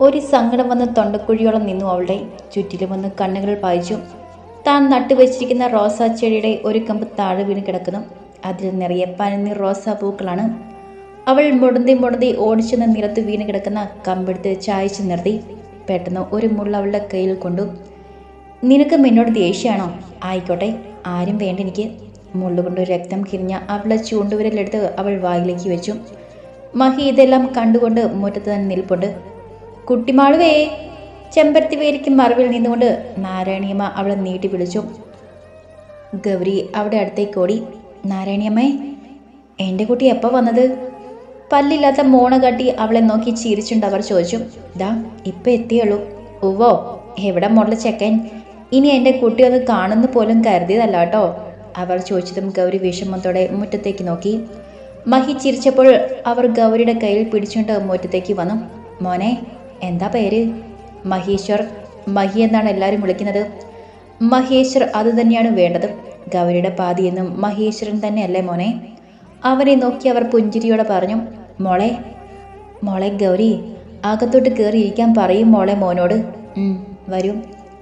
ഒരു സങ്കടം വന്ന് തൊണ്ടക്കുഴിയോളം നിന്നു അവളുടെ. ചുറ്റിലും വന്ന് കണ്ണുകൾ പായിച്ചു. താൻ നട്ടുവച്ചിരിക്കുന്ന റോസാ ചെടിയുടെ ഒരു കമ്പ് താഴെ വീണ് കിടക്കുന്നു. അതിൽ നിറയെ പനിനീർ റോസാ പൂക്കളാണ്. അവൾ മുടന്തി മുടന്തി ഓടിച്ചെന്ന് നിലത്ത് വീണ് കിടക്കുന്ന കമ്പെടുത്ത് ചായച്ചു നിർത്തി. പെട്ടെന്ന് ഒരു മുള്ള അവളുടെ കയ്യിൽ കൊണ്ടു. നിനക്ക് എന്നോട് ദേഷ്യമാണോ ആയിക്കോട്ടെ ആരും വേണ്ട എനിക്ക്. മുള്ളുകൊണ്ട് രക്തം കിരിഞ്ഞ അവളെ ചൂണ്ടുവിരലെടുത്ത് അവൾ വായിലേക്ക് വെച്ചു. മഹി ഇതെല്ലാം കണ്ടുകൊണ്ട് മുറ്റത്ത് തന്നെ നിൽപ്പുണ്ട്. കുട്ടിമാളുവേ ചെമ്പരത്തി വേലിക്ക് മറവിൽ നിന്നുകൊണ്ട് നാരായണിയമ്മ അവളെ നീട്ടി വിളിച്ചു. ഗൗരി അവിടെ അടുത്തേക്ക് ഓടി നാരായണിയമ്മേ എന്റെ കുട്ടി എപ്പോൾ വന്നത്? പല്ലില്ലാത്ത മോണ കട്ടി അവളെ നോക്കി ചിരിച്ചുണ്ട് അവർ ചോദിച്ചു. ദാ ഇപ്പം എത്തിയുള്ളൂ. ഉവ്വോ എവിടെ മോഡൽ ചെക്കൻ? ഇനി എന്റെ കുട്ടി ഒന്ന് കാണുന്ന പോലും കരുതിയതല്ല കേട്ടോ. അവർ ചോദിച്ചതും ഗൗരി വിഷമത്തോടെ മുറ്റത്തേക്ക് നോക്കി. മഹി ചിരിച്ചപ്പോൾ അവർ ഗൗരിയുടെ കയ്യിൽ പിടിച്ചുകൊണ്ട് മുറ്റത്തേക്ക് വന്നു. മോനെ എന്താ പേര്? മഹേശ്വർ. മഹി എന്നാണ് എല്ലാവരും വിളിക്കുന്നത്. മഹേശ്വർ അത് തന്നെയാണ് വേണ്ടത്. ഗൗരിയുടെ പാതിയെന്നും മഹേശ്വരൻ തന്നെയല്ലേ മോനെ? അവനെ നോക്കി അവർ പുഞ്ചിരിയോടെ പറഞ്ഞു മോളെ മോളെ ഗൗരി അകത്തോട്ട് കയറിയിരിക്കാൻ പറയും മോളെ മോനോട്. വരും.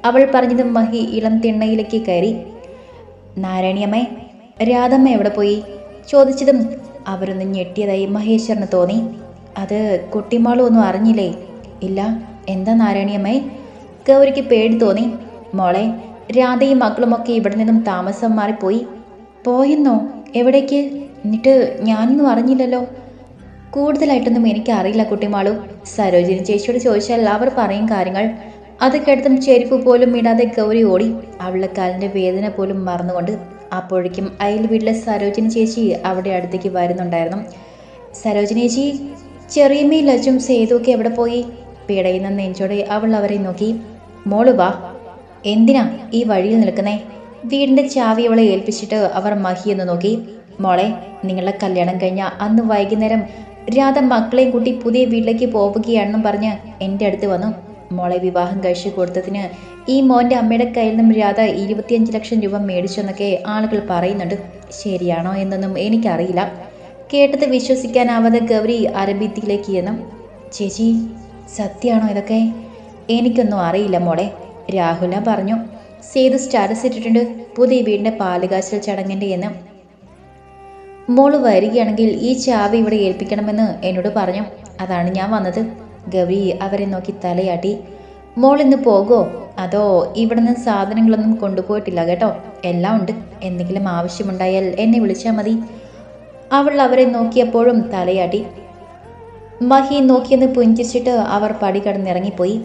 അവൾ പറഞ്ഞതും മഹി ഇളം തിണ്ണയിലേക്ക് കയറി. നാരായണിയമ്മേ രാധമ്മ എവിടെ പോയി? ചോദിച്ചതും അവരൊന്ന് ഞെട്ടിയതായി മഹേശ്വരന് തോന്നി. അത് കുട്ടിമാളും ഒന്നും അറിഞ്ഞില്ലേ? ഇല്ല എന്താ നാരായണിയമ്മേ ഗൗരിക്ക് പേടി തോന്നി. മോളെ രാധയും മക്കളുമൊക്കെ ഇവിടെ നിന്നും താമസം മാറിപ്പോയി. പോയെന്നോ? എവിടേക്ക്? എന്നിട്ട് ഞാനൊന്നും അറിഞ്ഞില്ലല്ലോ. കൂടുതലായിട്ടൊന്നും എനിക്ക് അറിയില്ല കുട്ടിമാളു. സരോജിനി ചേച്ചിയോട് ചോദിച്ചാൽ അവർ പറയും കാര്യങ്ങൾ. അത് കേട്ടതും ചെരുപ്പ് പോലും ഇടാതെ ഗൗരി ഓടി. അവളുടെ കാലിന്റെ വേദന പോലും മറന്നുകൊണ്ട് അപ്പോഴേക്കും അയൽ വീട്ടിലെ സരോജിനി ചേച്ചി അവിടെ അടുത്തേക്ക് വരുന്നുണ്ടായിരുന്നു. സരോജിനി ചേച്ചി ചെറിയമ്മയും ലജും സേതുവൊക്കെ എവിടെ പോയി? പിടയുന്ന നെഞ്ചോടെ അവൾ അവരെ നോക്കി. മോൾ വാ. എന്തിനാ ഈ വഴിയിൽ നിൽക്കുന്നേ? വീടിന്റെ ചാവി അവളെ ഏൽപ്പിച്ചിട്ട് അവർ മഹിയെന്ന് നോക്കി. മോളെ നിങ്ങളുടെ കല്യാണം കഴിഞ്ഞ അന്ന് വൈകുന്നേരം രാധ മക്കളെയും കൂട്ടി പുതിയ വീട്ടിലേക്ക് പോവുകയാണെന്നും പറഞ്ഞ് എന്റെ അടുത്ത് വന്നു. മോളെ വിവാഹം കഴിച്ചു കൊടുത്തതിന് ഈ മോന്റെ അമ്മയുടെ കയ്യിൽ നിന്നും രാധ ഇരുപത്തിയഞ്ച് ലക്ഷം രൂപ മേടിച്ചെന്നൊക്കെ ആളുകൾ പറയുന്നുണ്ട്. ശരിയാണോ എന്നൊന്നും എനിക്കറിയില്ല. കേട്ടത് വിശ്വസിക്കാനാവാതെ ഗൗരി അരബിത്തിയിലേക്ക് എന്നും ചേച്ചി സത്യമാണോ ഇതൊക്കെ? എനിക്കൊന്നും അറിയില്ല മോളെ. രാഹുല പറഞ്ഞു. സേതു സ്റ്റാറ്റസ് ഇട്ടിട്ടുണ്ട്. പുതിയ വീടിന്റെ പാലുകാച്ചൽ ചടങ്ങിന്റെ എന്ന്. മോൾ വരികയാണെങ്കിൽ ഈ ചാവി ഇവിടെ ഏൽപ്പിക്കണമെന്ന് എന്നോട് പറഞ്ഞു. അതാണ് ഞാൻ വന്നത്. ഗൗരി അവരെ നോക്കി തലയാട്ടി. മോൾ ഇന്ന് പോകുമോ അതോ ഇവിടെ നിന്ന് സാധനങ്ങളൊന്നും കൊണ്ടുപോയിട്ടില്ല കേട്ടോ? എല്ലാം ഉണ്ട്. എന്തെങ്കിലും ആവശ്യമുണ്ടായാൽ എന്നെ വിളിച്ചാൽ മതി. അവൾ അവരെ നോക്കിയപ്പോഴും തലയാട്ടി. മഹി നോക്കിയെന്ന് പുഞ്ചിരിച്ചിട്ട് അവർ പടി കടന്നിറങ്ങിപ്പോയി.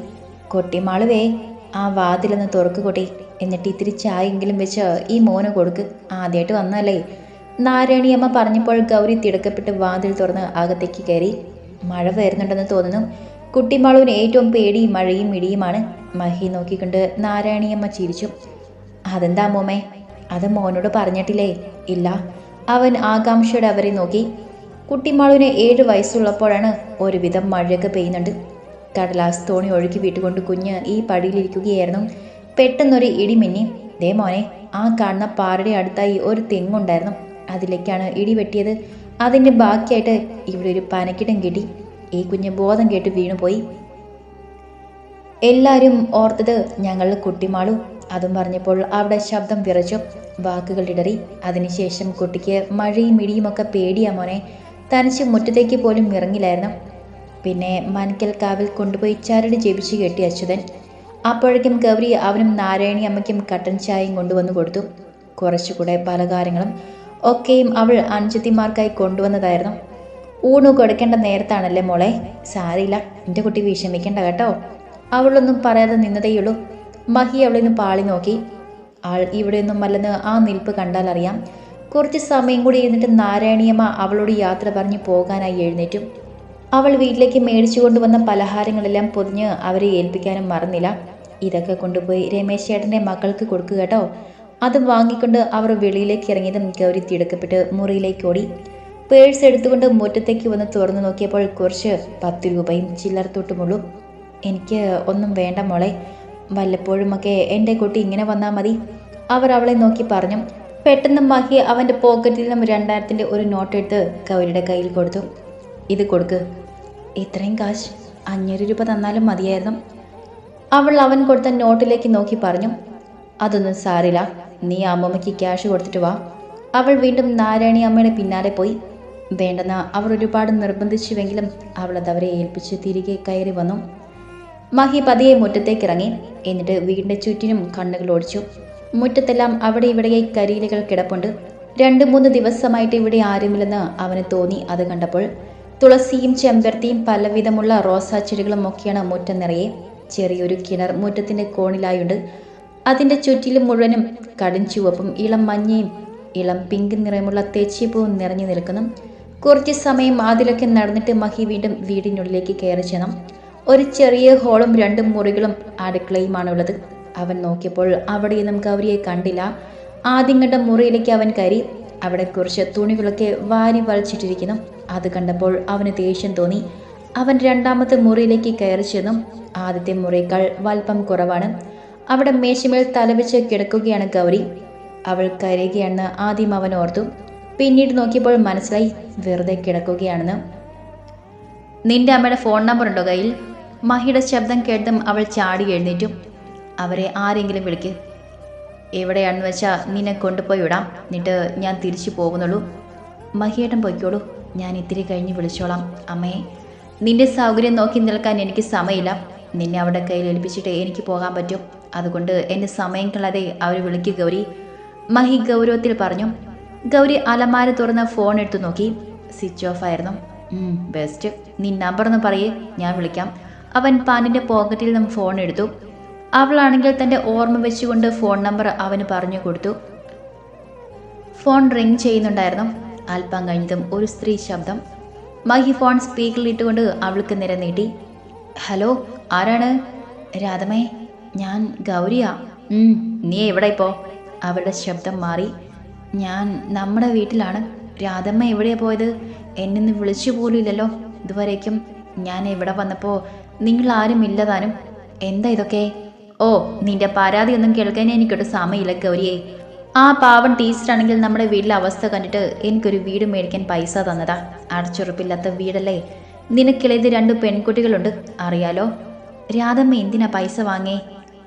കൊട്ടിമാളുവേ ആ വാതിലൊന്ന് തുറക്ക് കൊട്ടി. എന്നിട്ട് ഇത്തിരി ചായെങ്കിലും വെച്ച് ഈ മോന് കൊടുക്ക്. ആദ്യമായിട്ട് വന്നല്ലേ നാരായണിയമ്മ പറഞ്ഞപ്പോൾ ഗൗരി തിടക്കപ്പെട്ട് വാതിൽ തുറന്ന് അകത്തേക്ക് കയറി. മഴ വരുന്നുണ്ടെന്ന് തോന്നുന്നു. കുട്ടിമാളുവിന് ഏറ്റവും പേടി മഴയും ഇടിയുമാണ്. മഹി നോക്കിക്കൊണ്ട് നാരായണിയമ്മ ചിരിച്ചു. അതെന്താ മോമേ? അത് മോനോട് പറഞ്ഞിട്ടില്ലേ? ഇല്ല. അവൻ ആകാംക്ഷയോടെ അവരെ നോക്കി. കുട്ടിമാളുവിന് ഏഴ് വയസ്സുള്ളപ്പോഴാണ് ഒരുവിധം മഴയൊക്കെ പെയ്യുന്നുണ്ട്. കടലാസ് തോണി ഒഴുക്കി വീട്ടുകൊണ്ട് കുഞ്ഞ് ഈ പടിയിലിരിക്കുകയായിരുന്നു. പെട്ടെന്നൊരു ഇടിമിന്നി ദേ മോനെ ആ കാണുന്ന പാറയുടെ അടുത്തായി ഒരു തെങ്ങുണ്ടായിരുന്നു. അതിലേക്കാണ് ഇടി വെട്ടിയത്. അതിന്റെ ബാക്കിയായിട്ട് ഇവിടെ ഒരു പനക്കിടം കിട്ടി. ഈ കുഞ്ഞ് ബോധം കേട്ട് വീണുപോയി. എല്ലാവരും ഓർത്തത് ഞങ്ങളുടെ കുട്ടിമാളു. അതും പറഞ്ഞപ്പോൾ അവിടെ ശബ്ദം വിറച്ചു. വാക്കുകൾ ഇടറി. അതിനുശേഷം കുട്ടിക്ക് മഴയും ഇടിയുമൊക്കെ പേടിയാ മോനെ. തനിച്ച് മുറ്റത്തേക്ക് പോലും ഇറങ്ങില്ലായിരുന്നു. പിന്നെ മനക്കൽ കാവിൽ കൊണ്ടുപോയി ചരട് ജപിച്ച് കെട്ടി അച്യുതൻ അപ്പോഴേക്കും ഗൗരി അവനും നാരായണി അമ്മയ്ക്കും കട്ടൻ ചായയും കൊണ്ടുവന്നു കൊടുത്തു. കുറച്ചുകൂടെ പലകാരങ്ങളും ഒക്കെയും അവൾ അനുജത്തിമാർക്കായി കൊണ്ടുവന്നതായിരുന്നു. ഊണ് കൊടുക്കേണ്ട നേരത്താണല്ലേ മോളെ? സാരിയില്ല എന്റെ കുട്ടി വിഷമിക്കേണ്ട കേട്ടോ. അവളൊന്നും പറയാതെ നിന്നതേയുള്ളൂ. മഹി അവളെ പാളി നോക്കി. ആൾ ഇവിടെയൊന്നും അല്ലെന്ന് ആ നിൽപ്പ് കണ്ടാൽ അറിയാം. കുറച്ച് സമയം കൂടി ഇരുന്നിട്ട് നാരായണിയമ്മ അവളോട് യാത്ര പറഞ്ഞ് പോകാനായി എഴുന്നേറ്റു. അവൾ വീട്ടിലേക്ക് മേടിച്ചു കൊണ്ടുവന്ന പലഹാരങ്ങളെല്ലാം പൊതിഞ്ഞ് അവരെ ഏൽപ്പിക്കാനും മറന്നില്ല. ഇതൊക്കെ കൊണ്ടുപോയി രമേശ് ചേട്ടന്റെ മക്കൾക്ക് കൊടുക്കുക കേട്ടോ. അത് വാങ്ങിക്കൊണ്ട് അവർ വെളിയിലേക്ക് ഇറങ്ങിയതും ഗൗരി തിടുക്കപ്പെട്ട് മുറിയിലേക്ക് ഓടി. പേഴ്സ് എടുത്തുകൊണ്ട് മുറ്റത്തേക്ക് വന്ന് തുറന്നു നോക്കിയപ്പോൾ കുറച്ച് പത്ത് രൂപയും ചില്ലറ തൊട്ടുമുള്ളൂ എനിക്ക് ഒന്നും വേണ്ട മോളെ. വല്ലപ്പോഴുമൊക്കെ എന്റെ കുട്ടി ഇങ്ങനെ വന്നാൽ മതി. അവർ അവളെ നോക്കി പറഞ്ഞു. പെട്ടെന്ന് മഹി അവന്റെ പോക്കറ്റിൽ നിന്നും രണ്ടായിരത്തിന്റെ ഒരു നോട്ട് എടുത്ത് ഗൗരിയുടെ കയ്യിൽ കൊടുത്തു. ഇത് കൊടുക്ക്. ഇത്രയും കാശ് അഞ്ഞൂറ് രൂപ തന്നാലും മതിയായിരുന്നു. അവൾ അവൻ കൊടുത്ത നോട്ടിലേക്ക് നോക്കി പറഞ്ഞു അതൊന്നും സാരില്ല. നീ അമ്മമ്മയ്ക്ക് ക്യാഷ് കൊടുത്തിട്ട് വാ. അവൾ വീണ്ടും നാരായണി അമ്മയുടെ പിന്നാലെ പോയി. വേണ്ടെന്ന അവർ ഒരുപാട് നിർബന്ധിച്ചുവെങ്കിലും അവൾ അതവരെ ഏൽപ്പിച്ച് തിരികെ കയറി വന്നു. മഹി പതിയെ മുറ്റത്തേക്ക് ഇറങ്ങി. എന്നിട്ട് വീടിന്റെ ചുറ്റിനും കണ്ണുകൾ ഓടിച്ചു. മുറ്റത്തെല്ലാം അവിടെ ഇവിടെയായി കരിയിലകൾ കിടപ്പുണ്ട്. രണ്ട് മൂന്ന് ദിവസമായിട്ട് ഇവിടെ ആരുമില്ലെന്ന് അവന് തോന്നി. അത് കണ്ടപ്പോൾ തുളസിയും ചെമ്പരത്തിയും പലവിധമുള്ള റോസാ ചെടികളും ഒക്കെയാണ് മുറ്റം നിറയെ. ചെറിയൊരു കിണർ മുറ്റത്തിന്റെ കോണിലായുണ്ട്. അതിന്റെ ചുറ്റിലും മുഴുവനും കടും ചുവപ്പും ഇളം മഞ്ഞയും ഇളം പിങ്ക് നിറമുള്ള തെച്ചിപ്പൂവും നിറഞ്ഞു നിൽക്കുന്നു. കുറച്ച് സമയം അതിലൊക്കെ നടന്നിട്ട് മഹി വീണ്ടും വീടിനുള്ളിലേക്ക് കയറി ചെന്നു. ഒരു ചെറിയ ഹോളും രണ്ട് മുറികളും അടുക്കളയുമാണുള്ളത്. അവൻ നോക്കിയപ്പോൾ അവിടെ നമുക്ക് ഗൗരിയെ കണ്ടില്ല. ആദ്യം കണ്ട മുറിയിലേക്ക് അവൻ കയറി. അവിടെ കുറച്ച് തുണികളൊക്കെ വാരി വലിച്ചിട്ടിരിക്കുന്നു. അത് കണ്ടപ്പോൾ അവന് ദേഷ്യം തോന്നി. അവൻ രണ്ടാമത്തെ മുറിയിലേക്ക് കയറി ചെന്നു. ആദ്യത്തെ മുറിയേക്കാൾ വൽപ്പം കുറവാണ്. അവിടെ മേശമേൽ തലവെച്ച് കിടക്കുകയാണ് ഗൗരി. അവൾ കരയുകയാണെന്ന് ആദ്യം അവൻ ഓർത്തു. പിന്നീട് നോക്കിയപ്പോൾ മനസ്സിലായി വെറുതെ കിടക്കുകയാണെന്ന്. നിന്റെ അമ്മയുടെ ഫോൺ നമ്പർ ഉണ്ടോ കയ്യിൽ? മഹിയുടെ ശബ്ദം കേട്ടും അവൾ ചാടി എഴുന്നേറ്റു. അവരെ ആരെങ്കിലും വിളിക്ക്. എവിടെയാണെന്ന് വെച്ചാൽ നിന്നെ കൊണ്ടുപോയി വിടാം. എന്നിട്ട് ഞാൻ തിരിച്ചു പോകുന്നുള്ളൂ. മഹിയേട്ടൻ പൊയ്ക്കോളൂ. ഞാൻ ഇത്തിരി കഴിഞ്ഞ് വിളിച്ചോളാം. അമ്മയെ നിന്റെ സൗകര്യം നോക്കി നിൽക്കാൻ എനിക്ക് സമയമില്ല. നിന്നെ അവിടെ കയ്യിൽ ഏൽപ്പിച്ചിട്ട് എനിക്ക് പോകാൻ പറ്റും. അതുകൊണ്ട് എന്റെ സമയം കളാതെ അവർ വിളിക്കുക ഗൗരി. മഹി ഗൗരവത്തിൽ പറഞ്ഞു. ഗൗരി അലമാര തുറന്ന് ഫോൺ എടുത്തു നോക്കി. സ്വിച്ച് ഓഫ് ആയിരുന്നു. ബെസ്റ്റ് നീ നമ്പർ ഒന്ന് പറയേ. ഞാൻ വിളിക്കാം. അവൻ പാനിന്റെ പോക്കറ്റിൽ നിന്നും ഫോൺ എടുത്തു. അവളാണെങ്കിൽ തന്റെ ഓർമ്മ വെച്ചുകൊണ്ട് ഫോൺ നമ്പർ അവന് പറഞ്ഞു കൊടുത്തു. ഫോൺ റിങ് ചെയ്യുന്നുണ്ടായിരുന്നു. അല്പം കഴിഞ്ഞതും ഒരു സ്ത്രീ ശബ്ദം. മഹി ഫോൺ സ്പീക്കറിൽ ഇട്ടുകൊണ്ട് അവൾക്ക് നിര നീട്ടി. ഹലോ ആരാണ്? രാധമേ ഞാൻ ഗൗരിയാ. നീ എവിടെ ഇപ്പോ? അവരുടെ ശബ്ദം മാറി. ഞാൻ നമ്മുടെ വീട്ടിലാണ്. രാധമ്മ എവിടെയാണ് പോയത്? എന്നെ വിളിച്ചു പോലും ഇല്ലല്ലോ. ഇതുവരേക്കും ഞാൻ ഇവിടെ വന്നപ്പോൾ നിങ്ങൾ ആരും ഇല്ലതാനും എന്താ ഇതൊക്കെ? ഓ നിന്റെ പരാതി ഒന്നും കേൾക്കാൻ എനിക്കൊരു സമയമില്ല ഗൗരിയെ. ആ പാവൻ ടീച്ചറാണെങ്കിൽ നമ്മുടെ വീട്ടിലെ അവസ്ഥ കണ്ടിട്ട് എനിക്കൊരു വീട് മേടിക്കാൻ പൈസ തന്നതാ. അടച്ചുറപ്പില്ലാത്ത വീടല്ലേ? നിനക്കിളയത് രണ്ട് പെൺകുട്ടികളുണ്ട് അറിയാലോ? രാധമ്മ എന്തിനാ പൈസ വാങ്ങേ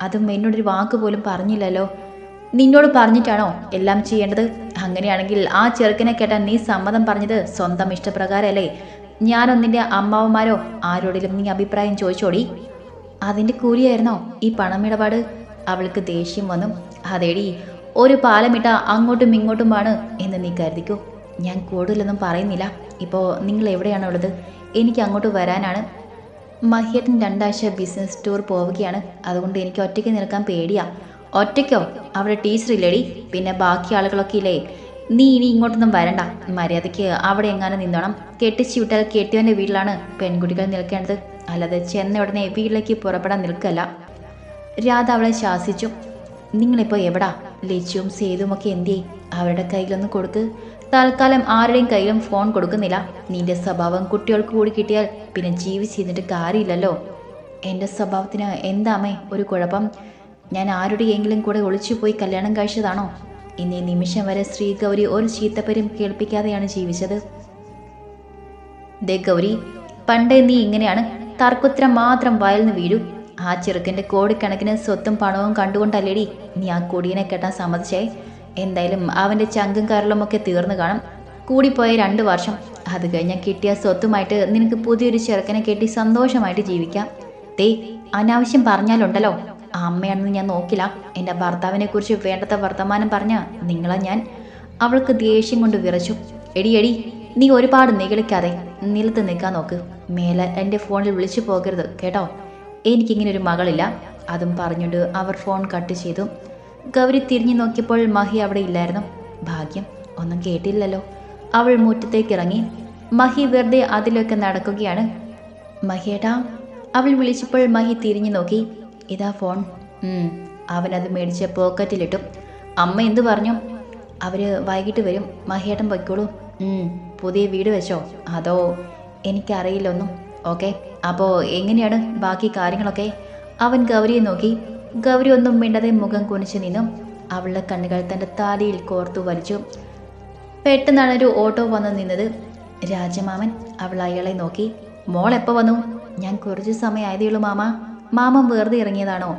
അതും എന്നോടൊരു വാക്ക് പോലും പറഞ്ഞില്ലല്ലോ. നിന്നോട് പറഞ്ഞിട്ടാണോ എല്ലാം ചെയ്യേണ്ടത്? അങ്ങനെയാണെങ്കിൽ ആ ചെറുക്കനെ കേട്ടാൻ നീ സമ്മതം പറഞ്ഞത് സ്വന്തം ഇഷ്ടപ്രകാരമല്ലേ ഞാനൊന്നിന്റെ അമ്മാവന്മാരോ ആരോടെങ്കിലും നീ അഭിപ്രായം ചോദിച്ചോടി. അതിന്റെ കൂലിയായിരുന്നോ ഈ പണമിടപാട്? അവൾക്ക് ദേഷ്യം വന്നു. അതേടി ഒരു പാലമിട്ട അങ്ങോട്ടും ഇങ്ങോട്ടുമാണ് എന്ന് നീ കരുതിക്കോ? ഞാൻ കൂടുതലൊന്നും പറയുന്നില്ല. ഇപ്പോൾ നിങ്ങൾ എവിടെയാണ് ഉള്ളത്? എനിക്ക് അങ്ങോട്ട് വരാനാണ്. മഹിയട്ടൻ രണ്ടാഴ്ച ബിസിനസ് ടൂർ പോവുകയാണ്. അതുകൊണ്ട് എനിക്ക് ഒറ്റയ്ക്ക് നിൽക്കാൻ പേടിയാ. ഒറ്റയ്ക്കോ? അവിടെ ടീച്ചർ ഇല്ലേടി. പിന്നെ ബാക്കി ആളുകളൊക്കെ ഇല്ലേ? നീ ഇനി ഇങ്ങോട്ടൊന്നും വരണ്ട. മര്യാദയ്ക്ക് അവിടെ എങ്ങാനും നിന്നോണം. കെട്ടിച്ചു വിട്ടാൽ കെട്ടിയവന്റെ വീട്ടിലാണ് പെൺകുട്ടികൾ നിൽക്കേണ്ടത്. അല്ലാതെ ചെന്ന ഉടനെ വീട്ടിലേക്ക് പുറപ്പെടാൻ നിൽക്കല്ല. രാധ അവളെ ശാസിച്ചു. നിങ്ങളിപ്പോൾ എവിടാ? ലച്ചുവും സേതുമൊക്കെ എന്തിയേ? അവരുടെ കയ്യിലൊന്നും കൊടുക്ക് തൽക്കാലം ആരുടെയും കയ്യിലും ഫോൺ കൊടുക്കുന്നില്ല. നിന്റെ സ്വഭാവം കുട്ടികൾക്ക് കൂടി കിട്ടിയാൽ പിന്നെ ജീവിച്ചിരുന്നിട്ട് കാര്യമില്ലല്ലോ. എന്റെ സ്വഭാവത്തിന് എന്താമേ ഒരു കുഴപ്പം. ഞാൻ ആരുടെയെങ്കിലും കൂടെ ഒളിച്ചു പോയി കല്യാണം കഴിച്ചതാണോ? ഇന്നേ നിമിഷം വരെ ശ്രീ ഗൗരി ഒരു ചീത്തപ്പരും കേൾപ്പിക്കാതെയാണ് ജീവിച്ചത്. ദേ ഗൗരി പണ്ടേ നീ ഇങ്ങനെയാണ് തർക്കുത്തരം മാത്രം വയലിന് വീഴും. ആ ചെറുക്കന്റെ കോടിക്കണക്കിന് സ്വത്തും പണവും കണ്ടുകൊണ്ടല്ലേടി നീ ആ കൊടിയനെ കെട്ടാൻ സമ്മതിച്ചേ? എന്തായാലും അവന്റെ ചങ്കും കരളുമൊക്കെ തീർന്നു കാണും. കൂടിപ്പോയ രണ്ട് വർഷം. അത് കഴിഞ്ഞാൽ കിട്ടിയ സ്വത്തുമായിട്ട് നിനക്ക് പുതിയൊരു ചെറുക്കനെ കെട്ടി സന്തോഷമായിട്ട് ജീവിക്കാം. തേ അനാവശ്യം പറഞ്ഞാലുണ്ടല്ലോ. അമ്മയാണെന്ന് ഞാൻ നോക്കില്ല. എന്റെ ഭർത്താവിനെ കുറിച്ച് വേണ്ടത്ത വർത്തമാനം പറഞ്ഞ നിങ്ങളെ ഞാൻ. അവൾക്ക് ദേഷ്യം കൊണ്ട് വിറച്ചു. എടി എടി നീ ഒരുപാട് നിഗളിക്കാതെ. നിലത്ത് നിൽക്കാൻ നോക്ക്. മേലെ എന്റെ ഫോണിൽ വിളിച്ചു പോകരുത് കേട്ടോ? എനിക്കിങ്ങനെ ഒരു മകളില്ല. അതും പറഞ്ഞുകൊണ്ട് അവർ ഫോൺ കട്ട് ചെയ്തു. ഗൗരി തിരിഞ്ഞു നോക്കിയപ്പോൾ മഹി അവിടെ ഇല്ലായിരുന്നു. ഭാഗ്യം ഒന്നും കേട്ടില്ലല്ലോ. അവൾ മുറ്റത്തേക്ക് ഇറങ്ങി മഹി വെറുതെ അതിലൊക്കെ നടക്കുകയാണ്. മഹിയേട്ടാ അവൾ വിളിച്ചപ്പോൾ മഹി തിരിഞ്ഞു നോക്കി. ഇതാ ഫോൺ. അവനത് മേടിച്ച് പോക്കറ്റിലിട്ടു. അമ്മ എന്തു പറഞ്ഞു? അവർ വൈകിട്ട് വരും. മഹിയേട്ടൻ പൊയ്ക്കോളൂ. പുതിയ വീട് വെച്ചോ? അതോ എനിക്കറിയില്ലൊന്നും ഓക്കെ? അപ്പോൾ എങ്ങനെയാണ് ബാക്കി കാര്യങ്ങളൊക്കെ? അവൻ ഗൗരിയെ നോക്കി. ഗൗരി ഒന്നും മിണ്ടാതെ മുഖം കുനിച്ചു നിന്നു. അവളുടെ കണ്ണുകൾ തന്റെ താടിയിൽ കോർത്തു വലിച്ചു. പെട്ടെന്നാണ് ഒരു ഓട്ടോ വന്നു നിന്നത്. രാജമാമൻ അവൾ അയാളെ നോക്കി. മോൾ എപ്പോൾ വന്നു? ഞാൻ കുറച്ച് സമയമായതേ ഉള്ളൂ മാമ. മാമൻ വെറുതെ ഇറങ്ങിയതാണോ?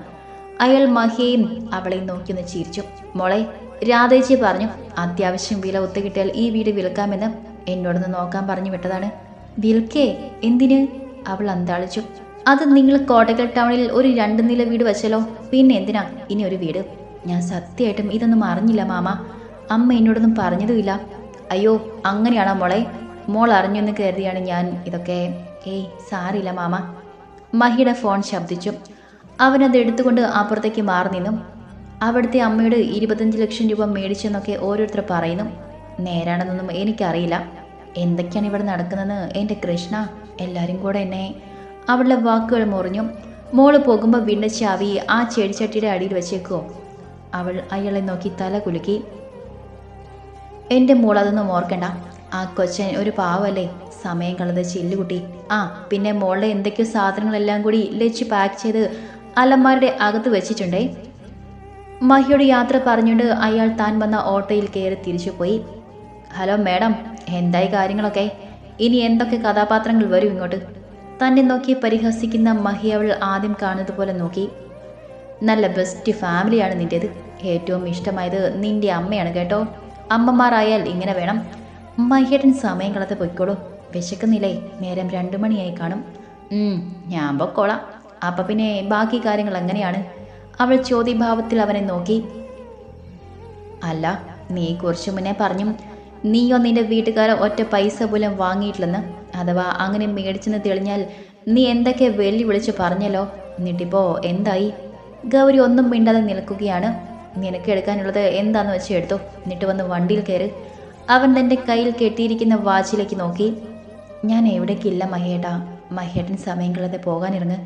അയാൾ മഹിയും അവളെ നോക്കി ഒന്ന് ചിരിച്ചു. മോളെ രാധേച്ചി പറഞ്ഞു അത്യാവശ്യം വില ഒത്തു കിട്ടിയാൽ ഈ വീട് വിൽക്കാമെന്ന് എന്നോടൊന്ന് നോക്കാൻ പറഞ്ഞു വിട്ടതാണ്. വിൽക്കേ? എന്തിന്? അവൾ അന്താളിച്ചു. അത് നിങ്ങൾ കോട്ടക്കൽ ടൗണിൽ ഒരു രണ്ട് നില വീട് വെച്ചല്ലോ. പിന്നെ എന്തിനാ? ഇനി ഒരു വീട്. ഞാൻ സത്യമായിട്ടും ഇതൊന്നും അറിഞ്ഞില്ല മാമ. അമ്മ എന്നോടൊന്നും പറഞ്ഞതുമില്ല. അയ്യോ അങ്ങനെയാണോ മോളെ? മോൾ അറിഞ്ഞെന്ന് കരുതിയാണ് ഞാൻ ഇതൊക്കെ. ഏയ് സാറില്ല മാമ. മഹിയുടെ ഫോൺ ശബ്ദിച്ചു. അവനത് എടുത്തുകൊണ്ട് അപ്പുറത്തേക്ക് മാറി നിന്നു. അവിടുത്തെ അമ്മയുടെ ഇരുപത്തഞ്ച് ലക്ഷം രൂപ മേടിച്ചെന്നൊക്കെ ഓരോരുത്തർ പറയുന്നു. നേരാണെന്നൊന്നും എനിക്കറിയില്ല. എന്തൊക്കെയാണ് ഇവിടെ നടക്കുന്നതെന്ന്? എന്റെ കൃഷ്ണ എല്ലാവരും കൂടെ എന്നെ. അവളുടെ വാക്കുകൾ മുറിഞ്ഞു. മോൾ പോകുമ്പോൾ വീടിന്റെ ചാവി ആ ചെടിച്ചട്ടിയുടെ അടിയിൽ വെച്ചേക്കോ അവൾ അയാളെ നോക്കി തല കുലുക്കി. എന്റെ മോൾ അതൊന്നും ഓർക്കണ്ട. ആ കൊച്ചൻ ഒരു പാവല്ലേ. സമയം കളത് ചില്ലുകുട്ടി. ആ പിന്നെ മോളുടെ എന്തൊക്കെയോ സാധനങ്ങളെല്ലാം കൂടി ലച്ച് പാക്ക് ചെയ്ത് അലമാരുടെ അകത്ത് വെച്ചിട്ടുണ്ടേ. മഹിയോട് യാത്ര പറഞ്ഞുകൊണ്ട് അയാൾ താൻ വന്ന ഓട്ടോയിൽ കയറി തിരിച്ചുപോയി ഹലോ മാഡം എന്തായി കാര്യങ്ങളൊക്കെ? ഇനി എന്തൊക്കെ കഥാപാത്രങ്ങൾ വരും ഇങ്ങോട്ട്? തന്നെ നോക്കി പരിഹസിക്കുന്ന മഹി അവൾ ആദ്യം കാണുന്നത് പോലെ നോക്കി. നല്ല ബെസ്റ്റ് ഫാമിലിയാണ് നിന്റേത് ഏറ്റവും ഇഷ്ടമായത് നിന്റെ അമ്മയാണ് കേട്ടോ. അമ്മമാരായാൽ ഇങ്ങനെ വേണം. മഹിയേട്ടൻ സമയം കളത്ത് പൊയ്ക്കോളൂ. വിശക്കുന്നില്ലേ? നേരം രണ്ടു മണിയായി കാണും. ഞാൻ പൊക്കോളാം. അപ്പം പിന്നെ ബാക്കി കാര്യങ്ങൾ എങ്ങനെയാണ്? അവൾ ചോദ്യഭാവത്തിൽ അവനെ നോക്കി. അല്ല നീ കുറച്ചു മുന്നേ പറഞ്ഞു നീയോ നിന്റെ വീട്ടുകാരെ ഒറ്റ പൈസ പോലും വാങ്ങിയിട്ടില്ലെന്ന്? അഥവാ അങ്ങനെ മേടിച്ചെന്ന് തെളിഞ്ഞാൽ നീ എന്തൊക്കെ വെല്ലുവിളിച്ച് പറഞ്ഞല്ലോ? എന്നിട്ടിപ്പോ എന്തായി? ഗൗരി ഒന്നും മിണ്ടാതെ നിൽക്കുകയാണ്. നിനക്ക് എടുക്കാനുള്ളത് എന്താന്ന് വെച്ച് എടുത്തു. എന്നിട്ട് വന്ന് വണ്ടിയിൽ കയറി. അവൻ തന്റെ കയ്യിൽ കെട്ടിയിരിക്കുന്ന വാച്ചിലേക്ക് നോക്കി. ഞാൻ എവിടേക്കില്ല മഹേട്ടാ. മഹേട്ടൻ സമയം കളതെ പോകാനിറങ്ങ്.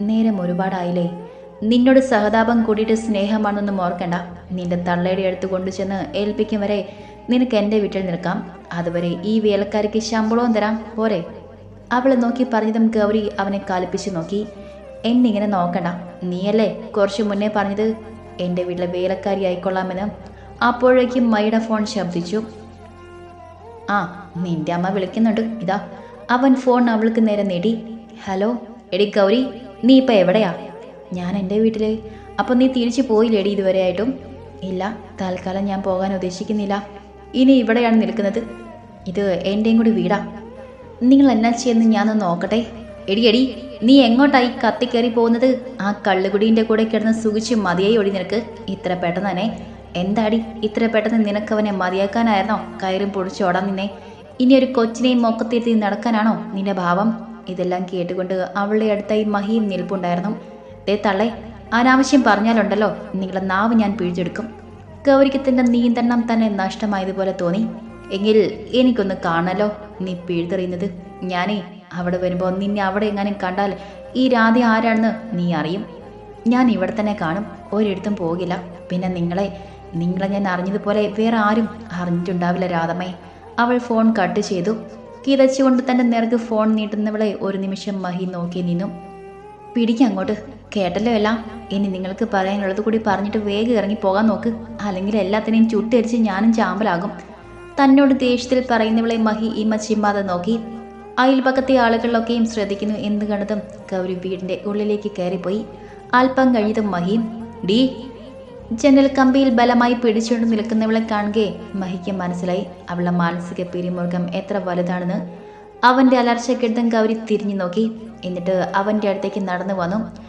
നേരം ഒരുപാടായില്ലേ. നിന്നോട് സഹതാപം കൂടിയിട്ട് സ്നേഹമാണെന്നൊന്നും ഓർക്കണ്ട. നിന്റെ തള്ളയുടെ അടുത്ത് കൊണ്ടുചെന്ന് ഏൽപ്പിക്കും വരെ നിനക്ക് എന്റെ വീട്ടിൽ നിൽക്കാം. അതുവരെ ഈ വേലക്കാരിക്ക് ശമ്പളവും തരാം. പോരെ. അവളെ നോക്കി പറഞ്ഞതും ഗൗരി അവനെ കാലിപ്പിച്ച് നോക്കി. എന്നിങ്ങനെ നോക്കണ്ട. നീയല്ലേ കുറച്ച് മുന്നേ പറഞ്ഞത്? എന്റെ വീട്ടിലെ വേലക്കാരി ആയിക്കൊള്ളാമെന്ന്. അപ്പോഴേക്കും മൈയുടെ ഫോൺ ശബ്ദിച്ചു. ആ നിന്റെ അമ്മ വിളിക്കുന്നുണ്ട്. ഇതാ. അവൻ ഫോൺ അവൾക്ക് നേരെ നേടി. ഹലോ എടി ഗൗരി നീ ഇപ്പം എവിടെയാ? ഞാൻ എന്റെ വീട്ടിൽ അപ്പം നീ തിരിച്ചു പോയില്ലേടി ഇതുവരെ ആയിട്ടും? ഇല്ല തൽക്കാലം ഞാൻ പോകാൻ ഉദ്ദേശിക്കുന്നില്ല. ഇനി ഇവിടെയാണ് നിൽക്കുന്നത്. ഇത് എന്റെയും കൂടി വീടാ. നിങ്ങൾ എന്നാ ചെയ്യുന്ന ഞാനൊന്ന് നോക്കട്ടെ. എടി എടി നീ എങ്ങോട്ടായി കത്തിക്കേറി പോകുന്നത്? ആ കള്ളുകുടീന്റെ കൂടെ കിടന്ന് സുഖിച്ച് മതിയായി ഒടി നിനക്ക്. ഇത്ര പെട്ടെന്ന് തന്നെ. എന്താടി ഇത്ര പെട്ടെന്ന് നിനക്കവനെ മതിയാക്കാനായിരുന്നോ? കയറും പൊടിച്ചോടാൻ നിന്നെ. ഇനി ഒരു കൊച്ചിനെയും മൊക്കത്തിരുത്തി നടക്കാനാണോ നിന്റെ ഭാവം? ഇതെല്ലാം കേട്ടുകൊണ്ട് അവളുടെ അടുത്തായി മഹിയും നിൽപ്പുണ്ടായിരുന്നു. ദേ തള്ളേ. അനാവശ്യം പറഞ്ഞാലുണ്ടല്ലോ നിങ്ങളുടെ നാവ് ഞാൻ പിഴിച്ചെടുക്കും ഗൗരിക്കത്തിന്റെ നിയന്ത്രണം തന്നെ നഷ്ടമായതുപോലെ തോന്നി. എങ്കിൽ എനിക്കൊന്ന് കാണാലോ നീ പിഴുതെറിയുന്നത്. ഞാനേ അവിടെ വരുമ്പോൾ നിന്നെ അവിടെ എങ്ങാനും കണ്ടാൽ ഈ രാധി ആരാണെന്ന് നീ അറിയും. ഞാൻ ഇവിടെ തന്നെ കാണും ഒരിടത്തും പോകില്ല. പിന്നെ നിങ്ങളെ നിങ്ങളെ ഞാൻ അറിഞ്ഞതുപോലെ വേറെ ആരും അറിഞ്ഞിട്ടുണ്ടാവില്ല രാധമ്മേ. അവൾ ഫോൺ കട്ട് ചെയ്തു. കിതച്ചുകൊണ്ട് തന്റെ നേർക്ക് ഫോൺ നീട്ടുന്നവളെ ഒരു നിമിഷം മഹി നോക്കി നിന്നു. പിടിക്കങ്ങോട്ട് കേട്ടല്ലോ എല്ലാം ഇനി നിങ്ങൾക്ക് പറയാനുള്ളത് കൂടി പറഞ്ഞിട്ട് വേഗം ഇറങ്ങി പോകാൻ നോക്ക്. അല്ലെങ്കിൽ എല്ലാത്തിനെയും ചുട്ടരിച്ച് ഞാനും ചാമ്പലാകും. തന്നോട് ദേഷ്യത്തിൽ പറയുന്നവളെ മഹി ഈ ചിമ്മാതെ നോക്കി. അയൽപക്കത്തെ ആളുകളിലൊക്കെയും ശ്രദ്ധിക്കുന്നു എന്ന് കണ്ടതും ഗൗരി വീടിന്റെ ഉള്ളിലേക്ക് കയറിപ്പോയി. അല്പം കഴിഞ്ഞതും മഹി ഡീ ജനൽ കമ്പിയിൽ ബലമായി പിടിച്ചുകൊണ്ട് നിൽക്കുന്നവളെ കാണുകയെ മഹിക്ക് മനസ്സിലായി അവളുടെ മാനസിക പിരിമുറുക്കം എത്ര വലുതാണെന്ന്. അവന്റെ അലർച്ചക്കെടുത്തും ഗൗരി തിരിഞ്ഞു നോക്കി. എന്നിട്ട് അവന്റെ അടുത്തേക്ക് നടന്നു വന്നു.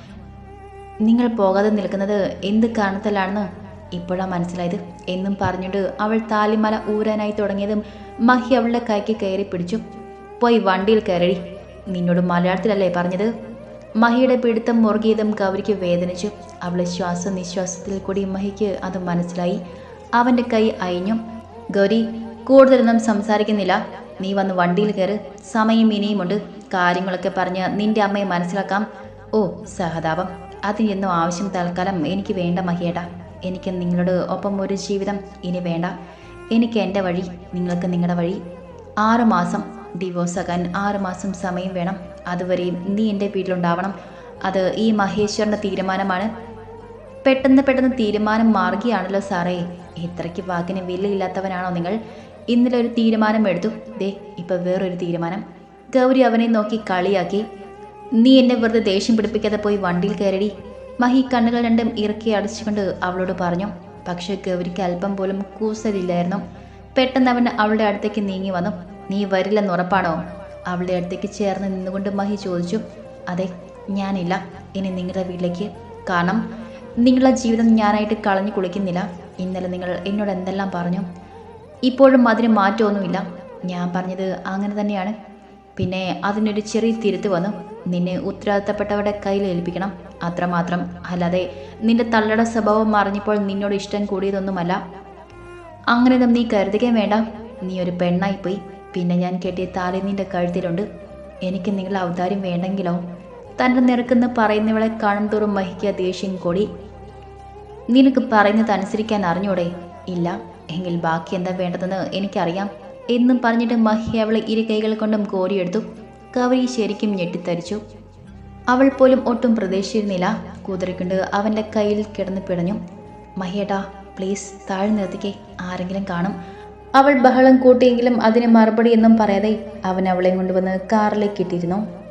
നിങ്ങൾ പോകാതെ നിൽക്കുന്നത് എന്ത് കാരണത്തിലാണെന്ന്? ഇപ്പോഴാ മനസ്സിലായത്. എന്നും പറഞ്ഞിട്ട് അവൾ താലിമല ഊരാനായി തുടങ്ങിയതും മഹി അവളുടെ കൈക്ക് കയറി പിടിച്ചു. പോയി വണ്ടിയിൽ കയറി. നിന്നോട് മലയാളത്തിലല്ലേ പറഞ്ഞത്? മഹിയുടെ പിടുത്തം മുറുകിയതും ഗൗരിക്ക് വേദനിച്ചു. അവളെ ശ്വാസനിശ്വാസത്തിൽ കൂടി മഹിക്ക് അത് മനസ്സിലായി. അവന്റെ കൈ അയഞ്ഞു ഗൗരി കൂടുതലൊന്നും സംസാരിക്കുന്നില്ല. നീ വന്ന് വണ്ടിയിൽ കയറ്. സമയം ഇനിയുമുണ്ട്. കാര്യങ്ങളൊക്കെ പറഞ്ഞ് നിന്റെ അമ്മയെ മനസ്സിലാക്കാം. ഓ സഹതാപം. അതിനൊന്നും ആവശ്യം തൽക്കാലം എനിക്ക് വേണ്ട മഹിയേട്ടാ. എനിക്ക് നിങ്ങളോട് ഒപ്പം ഒരു ജീവിതം ഇനി വേണ്ട. എനിക്ക് എന്റെ വഴി നിങ്ങൾക്ക് നിങ്ങളുടെ വഴി. ആറുമാസം ഡിവോഴ്സ് ആകാൻ ആറുമാസം സമയം വേണം. അതുവരെയും നീ എന്റെ വീട്ടിലുണ്ടാവണം. അത് ഈ മഹേശ്വരന്റെ തീരുമാനമാണ്. പെട്ടെന്ന് പെട്ടെന്ന് തീരുമാനം മാറുകയാണല്ലോ സാറേ. ഇത്രയ്ക്ക് വാക്കിന് വിലയില്ലാത്തവനാണോ നിങ്ങൾ? ഇന്നലെ ഒരു തീരുമാനം എടുത്തു. ദേ ഇപ്പം വേറൊരു തീരുമാനം. ഗൗരി അവനെ നോക്കി കളിയാക്കി. നീ എന്നെ വെറുതെ ദേഷ്യം പിടിപ്പിക്കാതെ പോയി വണ്ടിയിൽ കയറി മഹി കണ്ണുകൾ രണ്ടും ഇറക്കി അടച്ചുകൊണ്ട് അവളോട് പറഞ്ഞു. പക്ഷേ ഗൗരിക്ക് അല്പം പോലും കൂസലില്ലായിരുന്നു. പെട്ടെന്ന് അവൻ അവളുടെ അടുത്തേക്ക് നീങ്ങി വന്നു. നീ വരില്ലെന്ന് ഉറപ്പാണോ? അവളുടെ അടുത്തേക്ക് ചേർന്ന് നിന്നുകൊണ്ട് മഹി ചോദിച്ചു. അതെ ഞാനില്ല. ഇനി നിങ്ങളുടെ വീട്ടിലേക്ക് കാരണം നിങ്ങളുടെ ജീവിതം ഞാനായിട്ട് കളഞ്ഞു കുളിക്കുന്നില്ല. ഇന്നലെ നിങ്ങൾ എന്നോട് എന്തെല്ലാം പറഞ്ഞു? ഇപ്പോഴും അതിന് മാറ്റമൊന്നുമില്ല. ഞാൻ പറഞ്ഞത് അങ്ങനെ തന്നെയാണ്. പിന്നെ അതിനൊരു ചെറിയ തിരുത്ത് വന്നു. നിന്നെ ഉത്തരവാദിത്തപ്പെട്ടവരുടെ കയ്യിൽ ഏൽപ്പിക്കണം. അത്രമാത്രം. അല്ലാതെ നിന്റെ തള്ളട സ്വഭാവം മറിഞ്ഞപ്പോൾ നിന്നോട് ഇഷ്ടം കൂടിയതൊന്നുമല്ല. അങ്ങനെയൊന്നും നീ കരുതുകയും വേണ്ട. നീ ഒരു പെണ്ണായി പോയി പിന്നെ ഞാൻ കെട്ടിയ താലി നിന്റെ കഴുത്തിലുണ്ട്. എനിക്ക് നിങ്ങളുടെ അവതാരം വേണ്ടെങ്കിലോ? തന്റെ നിരക്കെന്ന് പറയുന്നവളെ കാണും തോറും മഹിക്കുക ദേഷ്യം കൂടി. നിനക്ക് പറയുന്നത് അനുസരിക്കാൻ അറിഞ്ഞൂടെ? ഇല്ല. എങ്കിൽ ബാക്കി എന്താ വേണ്ടതെന്ന് എനിക്കറിയാം. എന്നും പറഞ്ഞിട്ട് മഹി അവളെ ഇരു കൈകൾ കൊണ്ടും കോരിയെടുത്തു. കവരി ശരിക്കും ഞെട്ടിത്തരിച്ചു. അവൾ പോലും ഒട്ടും പ്രതീക്ഷിച്ചിരുന്നില്ല. കൂതറിക്കൊണ്ട് അവന്റെ കയ്യിൽ കിടന്ന് പിടഞ്ഞു. മഹിയേട്ടാ പ്ലീസ് താഴെ നിർത്തിക്കേ. ആരെങ്കിലും കാണും. അവൾ ബഹളം കൂട്ടിയെങ്കിലും അതിന് മറുപടിയൊന്നും പറയാതെ അവൻ അവളെ കൊണ്ടുവന്ന് കാറിലേക്ക് ഇട്ടിരുന്നു.